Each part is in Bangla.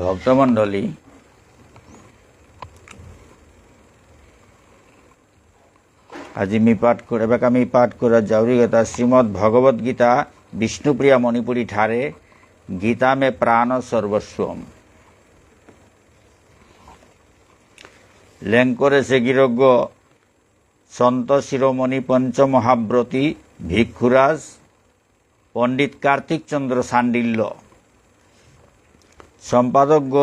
ভক্তমণ্ডলী। আজি মি পাঠ করে এবাক আমি পাঠ কৰা জাউৰী গীতা শ্ৰীমদ ভগৱত গীতা বিষ্ণুপ্ৰিয়া মণিপুৰী ঠাৰে গীতা মে প্ৰাণ সৰ্বস্বম লেংকৰে গিরজ্ঞ সন্ত শিরোমণি পঞ্চমহাব্রতী ভিক্ষুৰাজ পণ্ডিত কাৰ্তিক চন্দ্ৰ চাণ্ডিল্য সম্পাদজ্ঞ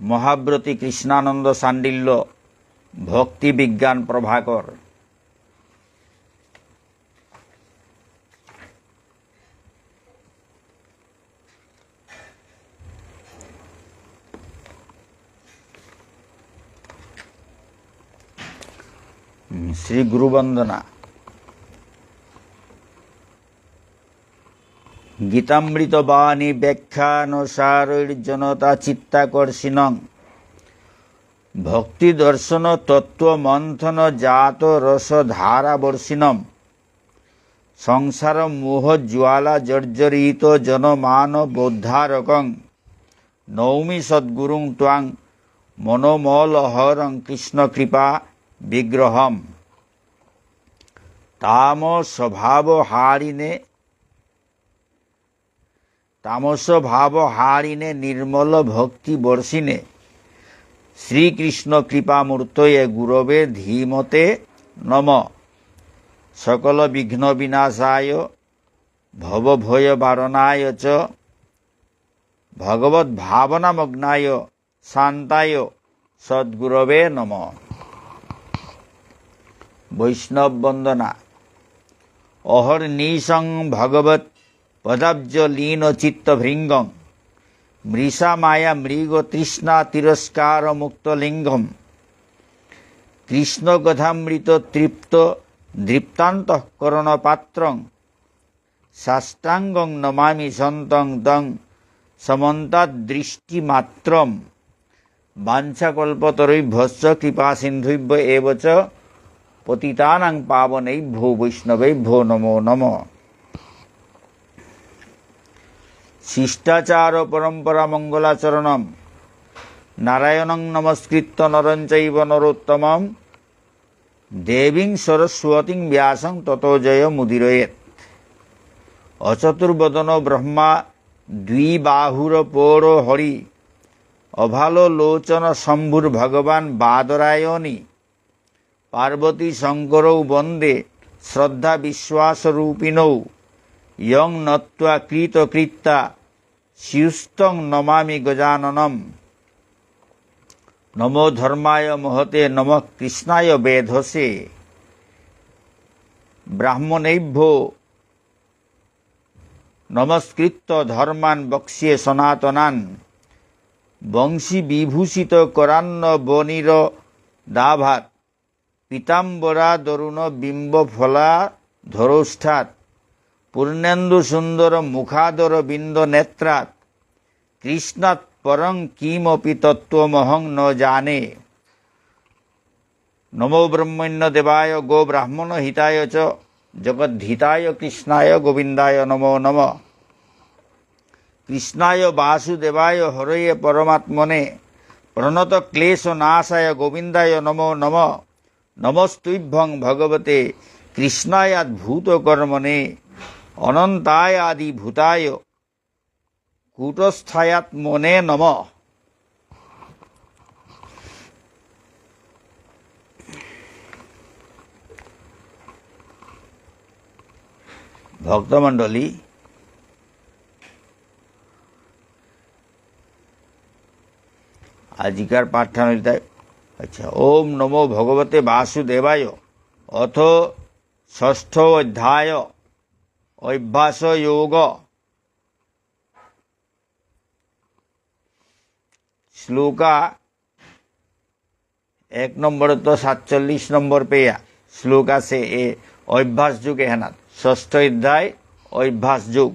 মহাব্রতী কৃষ্ণানন্দ সান্ডিল্য ভক্তি বিজ্ঞান প্রভাকর। শ্রী গুরুবন্দনা। গীতামৃত বাণী ব্যাখ্যানুসারৈর্জনতা চিত্তাকর্ষিণং। ভক্তি দর্শন তত্ত্ব মন্থন জাত রস ধারাবর্ষিণম। সংসার মোহ জ্বালা জর্জরিত জনমান বোদ্ধারকং। নৌমি সদ্গুরুং ত্বাং মনোমলহরং কৃষ্ণ কৃপা বিগ্রহম। তাম স্বভাব হারিনে তামস ভাব হারিনে নির্মল ভক্তি বর্ষিনে শ্রীকৃষ্ণ কৃপামূর্তয়ে গুরবে ধীমতে নম। সকল বিঘ্ন বিনাশায় ভবভয় বারণায় চ। ভগবত ভাবনামগ্নায় শান্তায় সদ্গুরবে নম। বৈষ্ণব বন্দনা। অহর্নিশং ভগবত পদাব্জ লীন চিত্তভৃঙ্গম মৃষা মায়া মৃগ তৃষ্ণা তিরস্কার মুক্তলিঙ্গম কৃষ্ণগধামৃত তৃপ্ত দৃপ্তান্তঃকরণ পাত্রং। সাষ্টাঙ্গং নমামি সন্তং দং সমন্তাদৃষ্টিমাত্রম। বাঞ্ছাকল্পতরৈভ্যশ্চ কৃপা সিন্ধুভ্য এব পতিতানাং পাবনৈভ্যো বৈষ্ণবৈভ্যো নমো নমঃ। শিষ্টাচার পরম্পরা মঙ্গলাচরণম নারায়ণং নমস্কৃত্য নরঞ্চৈব নরোত্তমম। দেবীং সরস্বতীং ব্যাসং তত জয় মুদিরয়েত অচতুর্বদন ব্রহ্মা দ্বিবাহুর পৌর হরি। অভালো লোচন শম্ভুর ভগবান বাদরায়ণী। পার্বতী শঙ্করৌ বন্দে, শ্রদ্ধা বিশ্বাসরূপিণৌ। ইয়ং নত্বা কৃতকৃত্যা শিউস্তং নমামি গজাননম। নমো ধর্মায় মহতে নম কৃষ্ণায় বেধসে। ব্রাহ্মণৈভ্য নমস্কৃত্য ধর্মান বক্ষ্যে সনাতনান। বংশী বিভূষিত করান্ন বনির দাভাত পীতাম্বরা দরুণ বিম্ব ফলা ধরষ্ঠাত। পূর্ণেন্দু সুন্দর মুখাদর বিন্দ নেত্রাত কৃষ্ণাৎ পরং কিমপি তত্ত্বমহং ন জানে। নমো ব্রহ্মণ্য দেবায় গো ব্রাহ্মণ হিতায় চ, জগদ্ধিতায় কৃষ্ণায় গোবিন্দায় নমো নম। কৃষ্ণায় বাসুদেবায় হরয়ে পরমাত্মনে, প্রণত ক্লেশ নাশায় গোবিন্দায় নমো নম। নমস্তুভ্যং ভগবতে, কৃষ্ণায়াদ্ভূত অনন্তায় আদি ভূতায় কূটস্থায়াত্মনে নম। ভক্তমণ্ডলী, আজিকার পাঠ্যানুতায় আচ্ছা ওম নমো ভগবতে বাসুদেবায়, অথ ষষ্ঠ অধ্যায়। অভ্যাস যোগ শ্লোকা এক নম্বর তো সাতচল্লিশ নম্বর পেয়া। শ্লোক আছে এ অভ্যাস যুগ এহেনাত ষষ্ঠ অধ্যায় অভ্যাস যুগ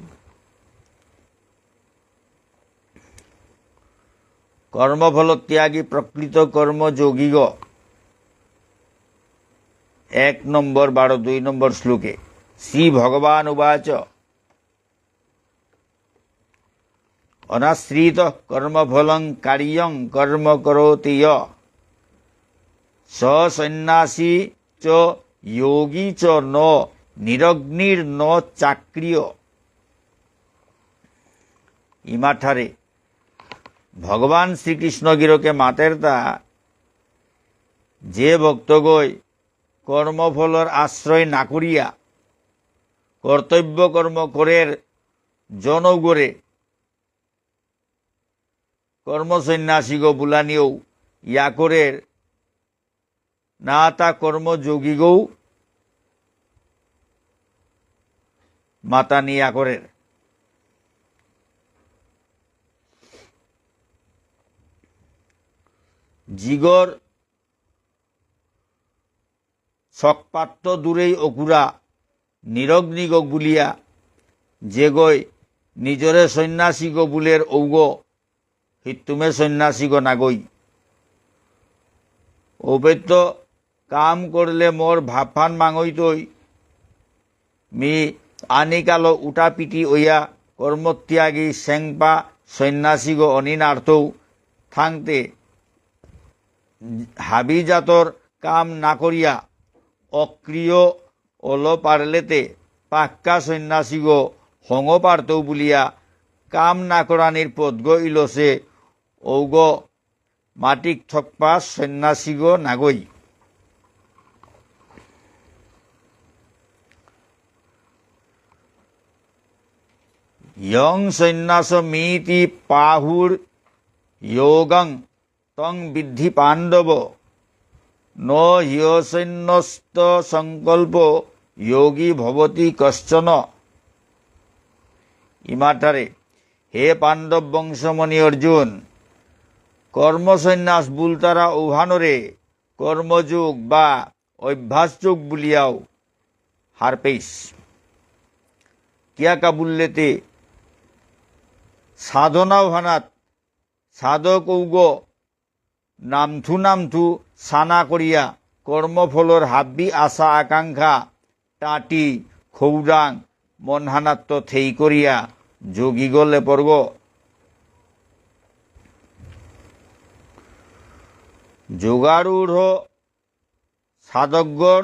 কর্মফল ত্যাগী প্রকৃত কর্মযোগী এক নম্বর বারো দুই নম্বর শ্লোকে। ভগবান উবাচ কার্যং কর্ম করোতি য় স সন্ন্যাসী চ যোগী চ ন নিরগ্নির ন চাক্রিয় ইমাঠারে ভগবান শ্রীকৃষ্ণ গিরকে মাতের তা যে ভক্তগৈ কর্মফলর আশ্রয় না করিয়া কর্তব্য কর্ম করের জনগরে কর্মসন্ন্যাসী গো বুলানিও ইয়া করের না তা কর্মযোগী গৌ মাতা নিয়া করের। জিগর সকপাত্র দূরেই অকুরা নিরগ্নিগ বুলিয়া যে গৈ নিজরে সন্ন্যাসী গো বুলের ঔগ হিতুমে সন্ন্যাসী গো নাগই ঔপেত্য কাম করলে মোর ভাফান মাঙইতই মি আনিকালো উটা পিটি ওইয়া কর্মত্যাগী সেংপা সন্ন্যাসী গো অনিনার্থৌ থাংতে হাবিজাতর কাম না করিয়া অক্রিয় অল পারলেতে পাক্কা সন্ন্যাসী গো হঙ পারতৌ বুলিয়া কাম না করানির পদ গো ইলসে ঔগ মাটিক থকপা সন্ন্যাসী গো নাগই ইয়ং সন্ন্যাস মিতি পাহুর যোগং তং বিদ্ধি পাণ্ডব ন হিয়সৈন্যস্ত সংকল্প যোগী ভবতি কশ্চন ইমাটারে হে পাণ্ডব বংশমণি অর্জুন কর্মসন্ন্যাস বুলতারা উহানরে কর্মযুগ বা অভ্যাসযোগ বুলিয়াও হারপেইস কিয়া কাবুল্লেতে সাধনা ভানাত সাধক ঔগ নামথু নামথু সানা করিয়া কর্মফলর হাব্বি, আশা, আকাঙ্ক্ষা, টাটি, খৌরাং, মনহানাত্ম থেই করিয়া যোগী গলে পর্গ যোগারূঢ় সাধকগর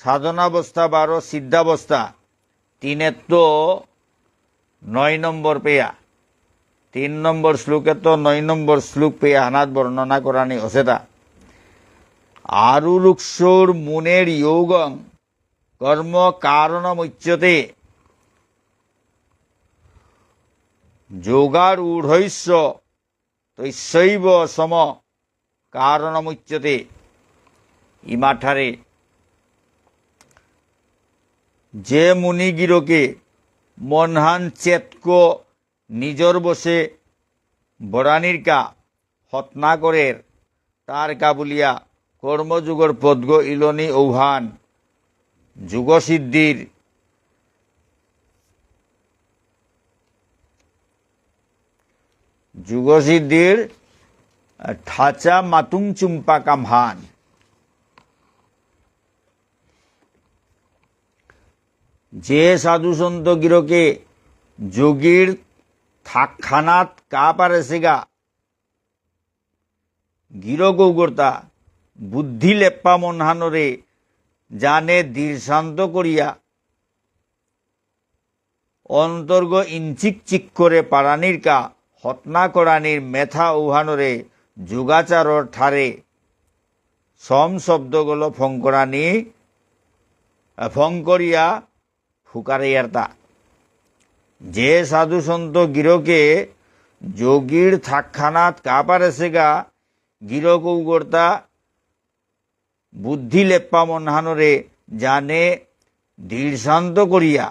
সাধনাবস্থা বারো, সিদ্ধাবস্থা তিনের তো নয় নম্বর পেয়া। তিন নম্বর শ্লোকে তো নয় নম্বর শ্লোক পেয়ে হানাত বর্ণনা করানি অসেতা। আরুরুক্ষর মুনের যোগং কর্ম কারণমুচ্যতে যোগারূঢ়ৈস্য তৈশৈব সম কারণমুচ্যতে ইমাঠারে যে মুনিগিরকে মনহান চেতক নিজর বসে বরানির কা হতনা করের তার কা বলিয়া কর্মযুগর পদ্গ ইলনি ঔহান যুগসিদ্ধির যুগসিদ্ধির ঠাচা মাতুং চুম্পা কামহান যে সাধু সন্ত গিরকে যোগীর থাকখানাত কা পারেছেগা গিরগৌগর্তা বুদ্ধি লেপ্পা মনহানরে জানে দীর্শান্ত করিয়া অন্তর্গ ইঞ্চিক চিক করে পারানির কা, হতনা করানির মেথা উহানরে যুগাচারর ঠারে। সম শব্দগুলো ফঙ্করানি ফঙ্করিয়া ফুকারাইয়ার্তা যে সাধু সন্ত গিরকে যোগীর থাকখানাত কাপারেছেগা গিরকৌগর্তা বুদ্ধি লেপ্পা মনহানরে জানে দৃঢ়শান্ত করিয়া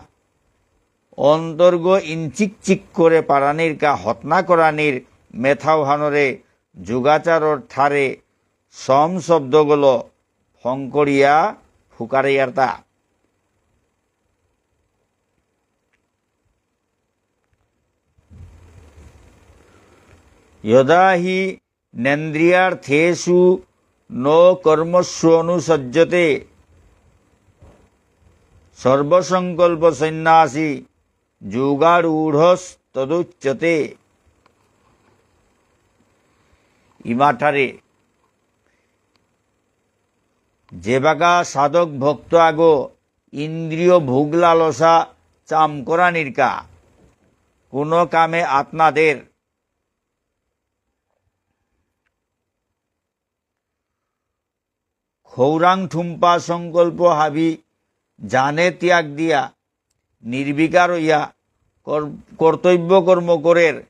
অন্তর্গ ইঞ্চিক চিক করে পারানির কা হতনা করানির মেথাওহানরে যুগাচারর ঠারে সম শব্দগুলো ফঙ্করিয়া ফুকারাইয়ার্তা यदा হি নেন্দ্রিয়ার্থেষু নো কর্মস্ব অনুসজ্জতে সর্বসংকল্প সন্ন্যাসী যোগারূঢ়স্তদুচ্যতে ইমাঠারে যেবাগা সাধক ভক্ত আগো ইন্দ্রিয় চাম চামকরা নির্কা কোনো কামে আপনাদের খৌরাং ঠুম্পা সংকল্প হাবি, জানে ত্যাগ দিয়া, নির্বিকার হইয়া, কর- কর্তব্য কর্ম করের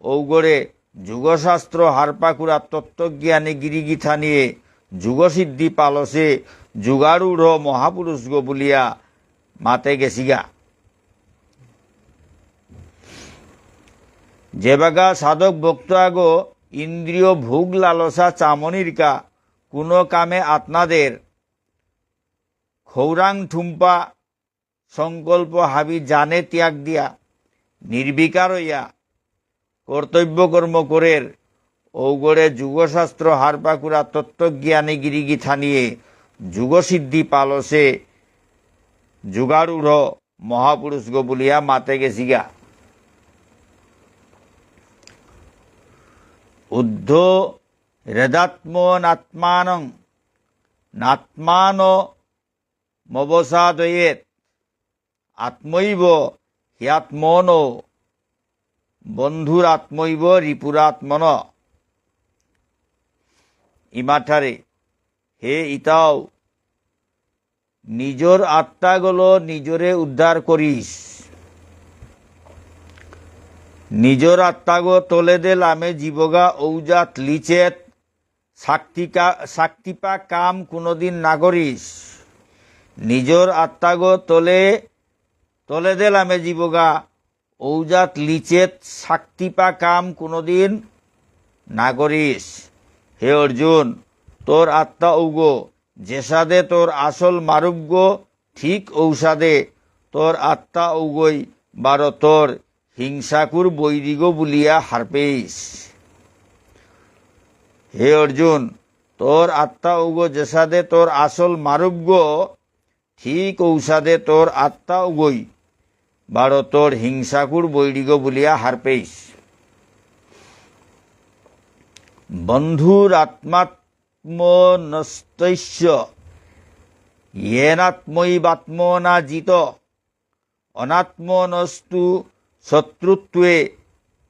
ঔগরে যুগশাস্ত্র হারপাকুরা তত্ত্বজ্ঞানী গিরিগিথা নিয়ে যুগসিদ্ধি পালসে যুগারূঢ় মহাপুরুষ গো বলিয়া মাতে গেছিগা। যেবাগা সাধক ভক্ত আগো ইন্দ্রিয় ভোগ লালসা চামনিরকা কোনো কামে আপনাদের খৌরাং ঠুম্পা সংকল্প হাবি জানে ত্যাগ দিয়া, নির্বিকার হইয়া কর্তব্য কর্ম করের ঔগড়ে যুগশাস্ত্র হারপাকুরা তত্ত্বজ্ঞানী গিরিগিথা থানিয়ে যুগসিদ্ধি পালসে যুগারূঢ় মহাপুরুষ গো বলিয়া মাতে গেছিগা। উদ্ধ হৃদাত্মনাত্মানং নাত্মান মবসাদয়েত আত্মৈব হ্যাত্মন বন্ধুরাত্মৈব রিপুরাত্মন ইমাঠারে হে ইতাও নিজর আত্মাগুলো নিজরে উদ্ধার করিস নিজর আত্মাগো তলে দে লামে জীবগা ঔজাত লিচেত শাক্তিকা শাক্তিপা কাম কোনোদিন না করিস নিজর আত্মাগো তলে তলে দে লামে জীবগা। ঔজাত লিচেত শাক্তিপা কাম কোনোদিন না করিস হে অর্জুন, তোর আত্মা ঔগো, যেসাদে তোর আসল মারুগ্য ঠিক ঔষাদে তোর আত্মা ঔগই, বারো তোর হিংসাকুর বৈরিগ বলিয়া হারপেইস। হে অর্জুন, তোর আত্মা উগ যেসাদে তোর আসল মারুব্য ঠিক ঔষাদে তোর আত্মা উগই। বারো তোর হিংসাকুর বৈরিগ বলিয়া হারপেইস বন্ধুর আত্মাত্মনস্তৈশ্য ইয়েনাত্মৈবাত্মনা জিত। অনাত্মনস্তু শত্রুত্বে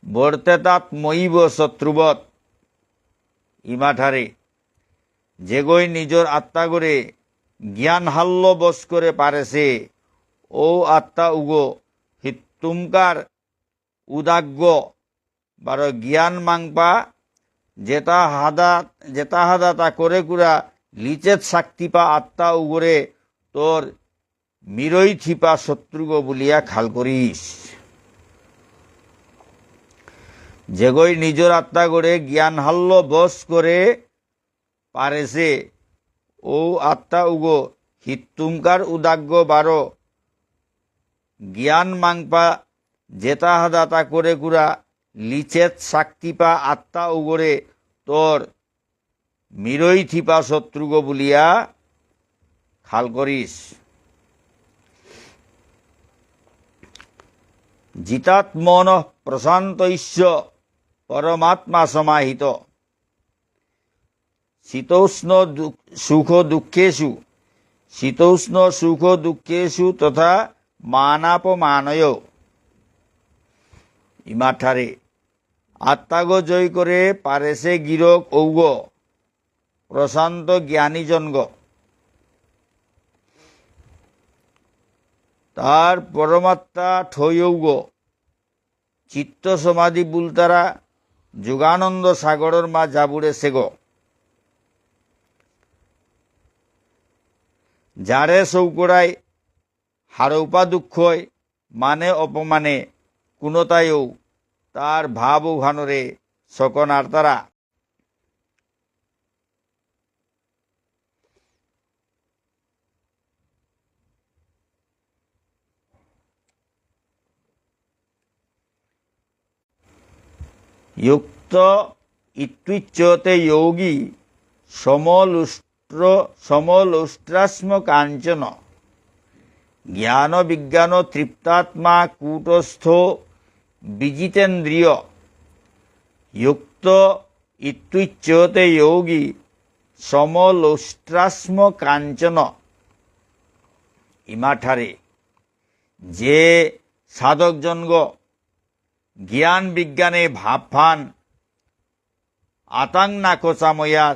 বর্তেতাত্মৈব শত্রুবৎ। ইমাঠারে নিজর আত্মা করে জ্ঞান হাল্য বস করে পারেছে, ও আত্মা উগো হিত্তুমকার উদাগ্য। বার জ্ঞান মাংপা যেটা হাদা যেটা হাদা তা করে কুড়া লিচেত শাক্তিপা আত্মা উগরে তোর মিরই থিপা শত্রুগ বলিয়া খাল করিস। যেগই নিজর আত্মা গড়ে জ্ঞান হাল্য বস করে পারেছে ও আত্মা উগো হিত্তুমকার উদাগ্য বারো জ্ঞান মাংপা, জেতা হাদাতা করে কুরা লিচেত শাক্তিপা আত্মা উগরে তোর মিরই থিপা শত্রুগ বলিয়া খাল করিস জিতাত্মন প্রশান্তৈশ্য পরমাত্মা সমাহিত। শীতোষ্ণ সুখ দুঃখেষু। শীতোষ্ণ সুখ দুঃখেষু তথা মানাপমানয়। ইমাঠারে, আত্মাগ জয় করে পারেছে গিরক ঔগ, প্রশান্ত জ্ঞানীজনগ তার পরমাত্মা ঠৈয়ৌগ চিত্ত সমাধি বুলতারা যোগানন্দ সাগরের মা জাবুড়ে সেগো। যারে সৌকুড়াই হারৌপা দুঃখই মানে অপমানে কোনোটাইও তার ভাব উঘানরে সকনার তারা যুক্ত ইত্যুচ্যতে যোগী সমলুষ্ট্র সমলুষ্ট্রাশ্ম কাঞ্চন জ্ঞান বিজ্ঞান তৃপ্তাত্মা কূটস্থ বিজিতেন্দ্রিয় যুক্ত ইত্যুচ্যতে যোগী সমলুষ্ট্রাশ্ম কাঞ্চন ইমাঠারে যে সাধকজনগ জ্ঞান বিজ্ঞানে ভাবফান আতাং না নাকচাময়া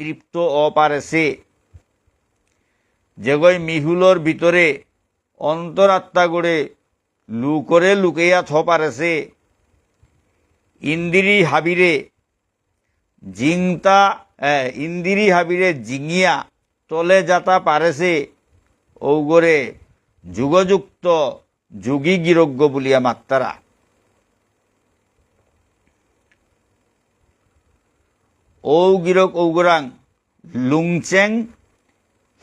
তৃপ্ত অপারেছে যেগই মিহুলোর ভিতরে অন্তরাত্মা গড়ে লুকরে লুকেয়া থ পারেছে ইন্দিরি হাবিরে জিংতা ইন্দিরি হাবিরে জিঙিয়া তলে যাতা পারেছে ঔগরে যুগযুক্ত যোগী গিরজ্ঞ বলিয়া মাত্তারা ঔ গিরক ঔগরাং লুংচেং,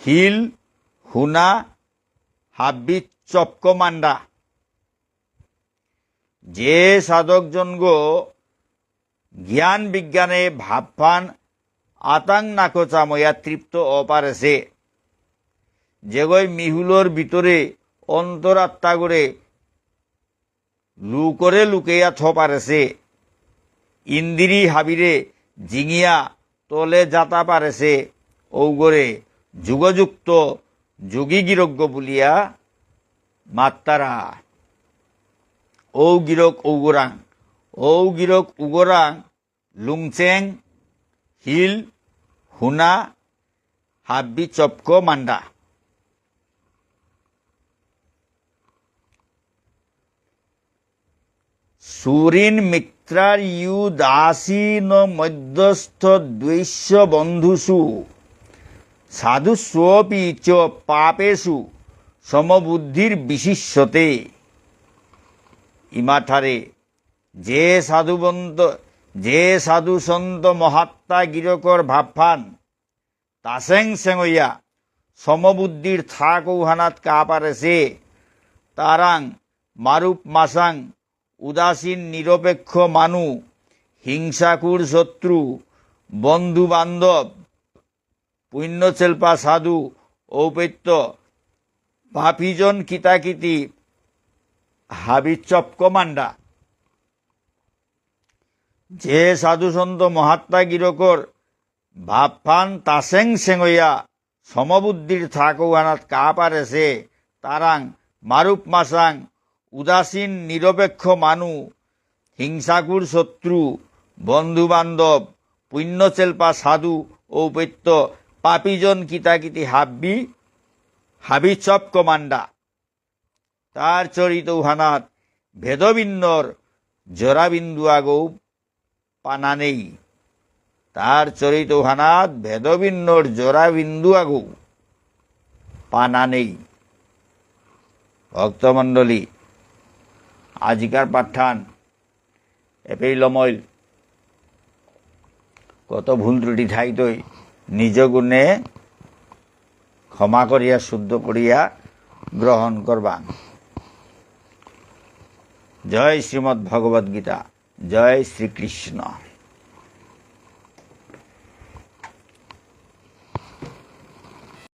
হিল, হুনা, হাব্বি, চপকমান্ডা। যে সাধকজনগ জ্ঞান বিজ্ঞানে ভাবফান, আতাং নাকচাময়া তৃপ্ত অপারেছে। যেগৈ মিহুলোর ভিতরে অন্তরাত্মা করে লুকরে লুকেয়া থ পারেছে ইন্দিরি হাবিরে জিঙিয়া তলে যাতা পারেছে ঔগরে যুগযুক্ত যোগী গিরজ্ঞ বলিয়া মাত্তারা। ঔ গিরক ঔগরাং ঔ গিরক উগরাং লুংচেং, হিল, হুনা হাব্বি চপক মান্ডা। সুরিন মিত্রার ইউ দাসীন মধ্যস্থ দ্বৈস্য বন্ধুষু সাধুস্বপি চ পাপেষু সমবুদ্ধির বিশিষ্যতে। ইমাঠারে, যে সাধুবন্ত যে সাধু সন্ত মহাত্মা গিরকর ভাবফান, তাসেং সেঙইয়া সমবুদ্ধির থাক ঔহানাত কা পারেছে তারাং মারুপ মাসাং উদাসীন, নিরপেক্ষ মানু, হিংসাকুর শত্রু, বন্ধু বান্ধব পুণ্যচেল্পা সাধু, ঔপত্য পাপিজন কিতাকিতি হাবিচপ কমান্ডা যে সাধুসন্ত মহাত্মা গিরকর, ভাবফান তাসেং সেঙইয়া সমবুদ্ধির থাকৌহানাত কা পারেছে তারাং মারুপ মাসাং উদাসীন, নিরপেক্ষ মানু, হিংসাকুর শত্রু বন্ধু বান্ধব পুণ্যচেল্পা সাধু ও ঔপত্য পাপিজন কিতাকিতি হাব্বি, হাবিচপ কমান্ডা তার চরিত উহানাত ভেদবিন্দর জরাবিন্দু আগৌ পানা নেই। তার চরিত উহানাত ভেদবিন্দর জরাবিন্দু আগৌ পানা নেই। ভক্তমণ্ডলী আজিকার পাঠান। এপেই লমইল। কত ভুল ত্রুটি ঠাই তৈ নিজ গুণে ক্ষমা করিয়া, শুদ্ধ করিয়া গ্রহণ করবা জয় শ্রীমদ্ ভগবদ্গীতা জয় শ্রীকৃষ্ণ।